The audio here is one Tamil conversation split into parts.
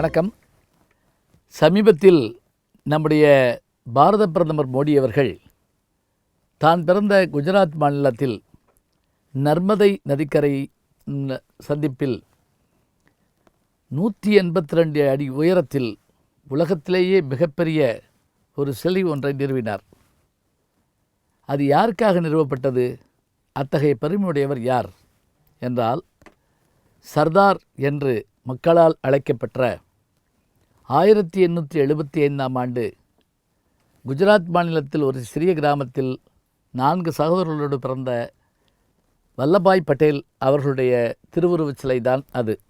வணக்கம். சமீபத்தில் நம்முடைய பாரத பிரதமர் மோடி அவர்கள் தான் பிறந்த குஜராத் மாநிலத்தில் நர்மதை நதிக்கரை சந்திப்பில் நூற்றி எண்பத்தி ரெண்டு அடி உயரத்தில் உலகத்திலேயே மிகப்பெரிய ஒரு சிலை ஒன்றை நிறுவினார். அது யாருக்காக நிறுவப்பட்டது? அத்தகைய பெருமையுடையவர் யார்? என்றால் சர்தார் என்று மக்களால் அழைக்கப்பெற்ற ஆயிரத்தி எண்ணூற்றி எழுபத்தி ஐந்தாம் ஆண்டு குஜராத் மாநிலத்தில் ஒரு சிறிய கிராமத்தில் நான்கு சகோதரர்களோடு பிறந்த வல்லபாய் பட்டேல் அவர்களுடைய திருவுருவச் சிலை தான் அது.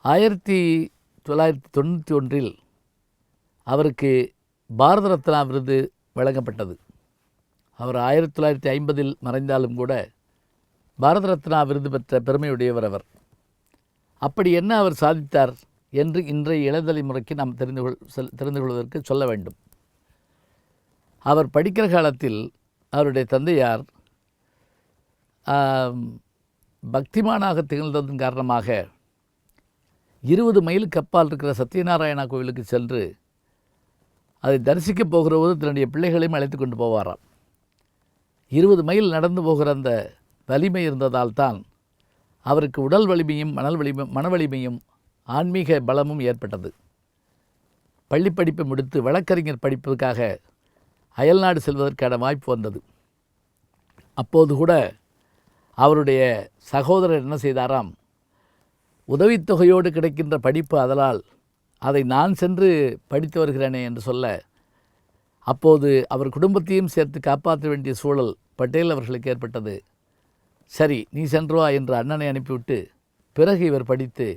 ஆயிரத்தி தொள்ளாயிரத்தி தொண்ணூற்றி ஒன்றில் அவருக்கு பாரத ரத்னா விருது வழங்கப்பட்டது. அவர் ஆயிரத்தி தொள்ளாயிரத்தி ஐம்பதில் மறைந்தாலும் கூட பாரத ரத்னா விருது பெற்ற பெருமையுடையவர் அவர். அப்படி என்ன அவர் சாதித்தார்? என்று இன்றைய இளந்தலைமுறைக்கு நாம் தெரிந்து கொள் தெரிந்து கொள்வதற்கு சொல்ல வேண்டும். அவர் படிக்கிற காலத்தில் அவருடைய தந்தையார் பக்திமானாக திகழ்ந்ததன் காரணமாக இருபது மைலுக்கு அப்பால் இருக்கிற சத்யநாராயணா கோவிலுக்கு சென்று அதை தரிசிக்கப் போகிற போது தன்னுடைய பிள்ளைகளையும் அழைத்து கொண்டு போவாராம். இருபது மைல் நடந்து போகிற அந்த வலிமை இருந்ததால் தான் அவருக்கு உடல் வலிமையும் மணல் வலிமை மன வலிமையும் ஆன்மீக பலமும் ஏற்பட்டது. பள்ளிப்படிப்பை முடித்து வழக்கறிஞர் படிப்பதற்காக அயல்நாடு செல்வதற்கான வாய்ப்பு வந்தது. அப்போது கூட அவருடைய சகோதரர் என்ன செய்தாராம் உதவித்தொகையோடு கிடைக்கின்ற படிப்பு அதனால் அதை நான் சென்று படித்து வருகிறேனே என்று சொல்ல அப்போது அவர் குடும்பத்தையும் சேர்த்து காப்பாற்ற வேண்டிய சூழல் பட்டேல் அவர்களுக்கு ஏற்பட்டது. சரி நீ சென்று வா என்று அண்ணனை அனுப்பிவிட்டு பிறகு இவர் படித்து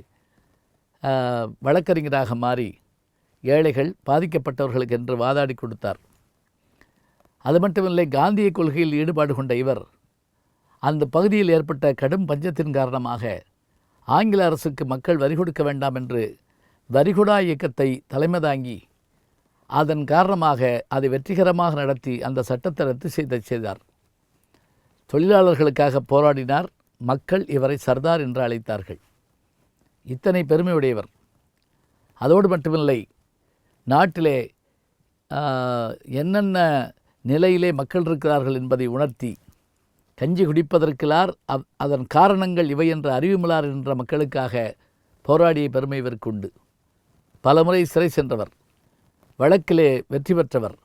வழக்கறிஞராக மாறி ஏழைகள் பாதிக்கப்பட்டவர்களுக்கு என்று வாதாடி கொடுத்தார். அது மட்டுமில்லை காந்திய கொள்கையில் ஈடுபாடு கொண்ட இவர் அந்த பகுதியில் ஏற்பட்ட கடும் பஞ்சத்தின் காரணமாக ஆங்கில அரசுக்கு மக்கள் வரி கொடுக்க வேண்டாம் என்று வரிகுடா இயக்கத்தை தலைமை தாங்கி அதன் காரணமாக அதை வெற்றிகரமாக நடத்தி அந்த சட்டத்தை ரத்து செய்த செய்தார். தொழிலாளர்களுக்காக போராடினார் மக்கள் இவரை சர்தார் என்று அழைத்தார்கள். இத்தனை பெருமையுடையவர். அதோடு மட்டுமில்லை நாட்டிலே என்னென்ன நிலையிலே மக்கள் இருக்கிறார்கள் என்பதை உணர்த்தி கஞ்சி குடிப்பதற்கிலார் அவ் அதன் காரணங்கள் இவை என்ற அறிவுமிலார் என்ற மக்களுக்காக போராடிய பெருமை இவருக்கு உண்டு. பலமுறை சிறை சென்றவர் வழக்கிலே வெற்றி பெற்றவர்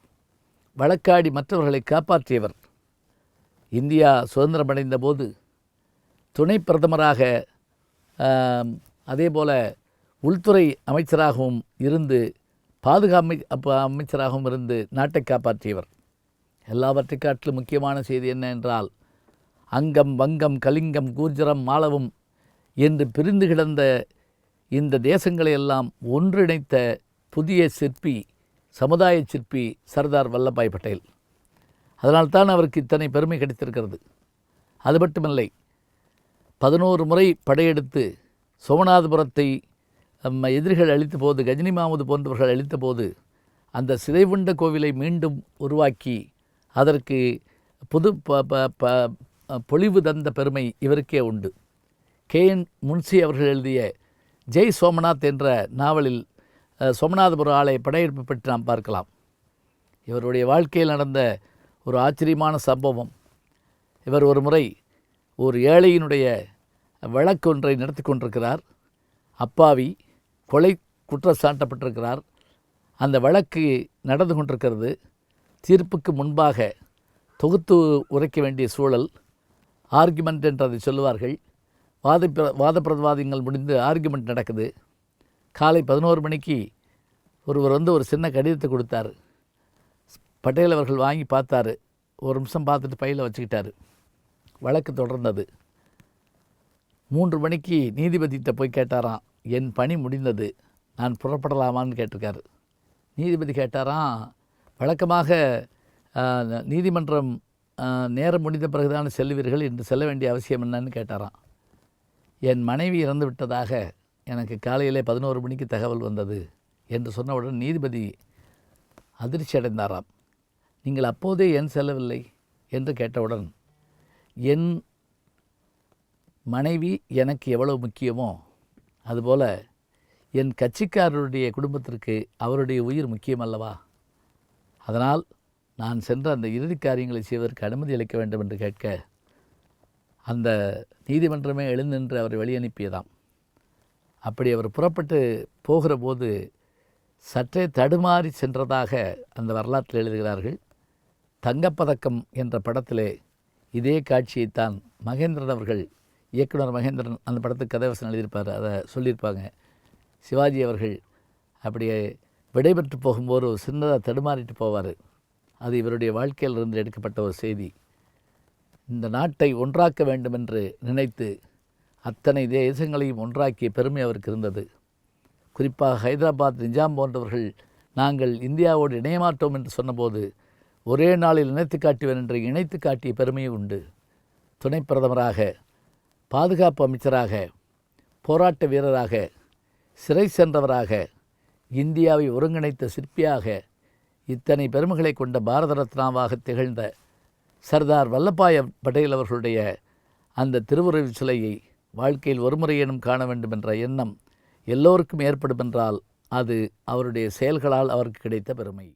வழக்காடி மற்றவர்களை காப்பாற்றியவர். இந்தியா சுதந்திரமடைந்த போது துணை பிரதமராக அதே போல் உள்துறை அமைச்சராகவும் இருந்து பாதுகாமை அமைச்சராகவும் இருந்து நாட்டை காப்பாற்றியவர். எல்லாவற்றை காட்டிலும் முக்கியமான செய்தி என்ன என்றால் அங்கம் வங்கம் கலிங்கம் கூர்ஜரம் மாலவும் என்று பிரிந்து கிடந்த இந்த தேசங்களை எல்லாம் ஒன்றிணைத்த புதிய சிற்பி சமுதாய சிற்பி சர்தார் வல்லபாய் பட்டேல். அதனால்தான் அவருக்கு இத்தனை பெருமை கிடைத்திருக்கிறது. அது மட்டுமில்லை பதினோரு முறை படையெடுத்து சோமநாதபுரத்தை நம்ம எதிரிகள் அழித்த போது கஜினி மாமது போன்றவர்கள் அழித்த போது அந்த சிதைவுண்ட கோவிலை மீண்டும் உருவாக்கி அதற்கு புது ப ப ப தந்த பெருமை இவருக்கே உண்டு. கே. என். முன்சி அவர்கள் எழுதிய ஜெய் சோமநாத் என்ற நாவலில் சோமநாதபுர ஆலை படையெடுப்பு பற்றி நாம் பார்க்கலாம். இவருடைய வாழ்க்கையில் நடந்த ஒரு ஆச்சரியமான சம்பவம். இவர் ஒரு முறை ஒரு ஏழையினுடைய வழக்கு ஒன்றை நடத்தி கொண்டிருக்கிறார். அப்பாவி கொலை குற்றம் சாட்டப்பட்டிருக்கிறார் அந்த வழக்கு நடந்து கொண்டிருக்கிறது. தீர்ப்புக்கு முன்பாக தொகுத்து உரைக்க வேண்டிய சூழல். ஆர்குமெண்ட் என்று அதை சொல்லுவார்கள். வாத வாத பிரதிவாதங்கள் முடிந்து ஆர்குமெண்ட் நடக்குது. காலை பதினோரு மணிக்கு ஒருவர் வந்து ஒரு சின்ன கடிதத்தை கொடுத்தார். பட்டேல் அவர்கள் வாங்கி பார்த்தாரு. ஒரு நிமிஷம் பார்த்துட்டு பையில் வச்சுக்கிட்டார். வழக்கு தொடர்ந்தது. மூன்று மணிக்கு நீதிபதிகிட்ட போய் கேட்டாராம் என் பணி முடிந்தது நான் புறப்படலாமான்னு கேட்டிருக்காரு. நீதிபதி கேட்டாராம் வழக்கமாக நீதிமன்றம் நேரம் முடிந்த பிறகுதான் செல்வீர்கள் என்று செல்ல வேண்டிய அவசியம் என்னன்னு கேட்டாராம். என் மனைவி இறந்து விட்டதாக எனக்கு காலையிலே பதினோரு மணிக்கு தகவல் வந்தது என்று சொன்னவுடன் நீதிபதி அதிர்ச்சி அடைந்தாராம். நீங்கள் அப்போதே ஏன் செல்லவில்லை? என்று கேட்டவுடன் என் மனைவி எனக்கு எவ்வளோ முக்கியமோ அதுபோல் என் கட்சிக்காரருடைய குடும்பத்திற்கு அவருடைய உயிர் முக்கியமல்லவா? அதனால் நான் சென்று அந்த இறுதி காரியங்களை செய்வதற்கு அனுமதி அளிக்க வேண்டும் என்று கேட்க அந்த நீதிமன்றமே எழுந்தின்று அவரை வெளியனுப்பியதாம் அப்படி அவர் புறப்பட்டு போகிற போது சற்றே தடுமாறி சென்றதாக அந்த வரலாற்றில் எழுதுகிறார்கள். தங்கப்பதக்கம் என்ற படத்திலே இதே காட்சியைத்தான் மகேந்திரன் அவர்கள் இயக்குனர் மகேந்திரன் அந்த படத்துக்கு கதைவசனம் எழுதியிருப்பார் அதை சொல்லியிருப்பாங்க. சிவாஜி அவர்கள் அப்படியே விடைபெற்று போகும்போது ஒரு சின்னதாக தடுமாறிட்டு போவார். அது இவருடைய வாழ்க்கையிலிருந்து எடுக்கப்பட்ட ஒரு செய்தி. இந்த நாட்டை ஒன்றாக்க வேண்டும் என்று நினைத்து அத்தனை தேசங்களையும் ஒன்றாக்கிய பெருமை அவருக்கு இருந்தது. குறிப்பாக ஹைதராபாத் நிஜாம் போன்றவர்கள் நாங்கள் இந்தியாவோடு இணையமாட்டோம் என்று சொன்னபோது ஒரே நாளில் இணைத்து காட்டுவேன் என்று இணைத்து காட்டிய பெருமையும் உண்டு. துணை பிரதமராக பாதுகாப்பு அமைச்சராக போராட்ட வீரராக சிறை சென்றவராக இந்தியாவை ஒருங்கிணைத்த சிற்பியாக இத்தனை பெருமைகளை கொண்ட பாரத ரத்னாவாக திகழ்ந்த சர்தார் வல்லபாய் பட்டேல் அவர்களுடைய அந்த திருவுருவச் சிலையை வாழ்க்கையில் ஒருமுறையேனும் காண வேண்டும் என்ற எண்ணம் எல்லோருக்கும் ஏற்படும் என்றால் அது அவருடைய செயல்களால் அவருக்கு கிடைத்த பெருமை.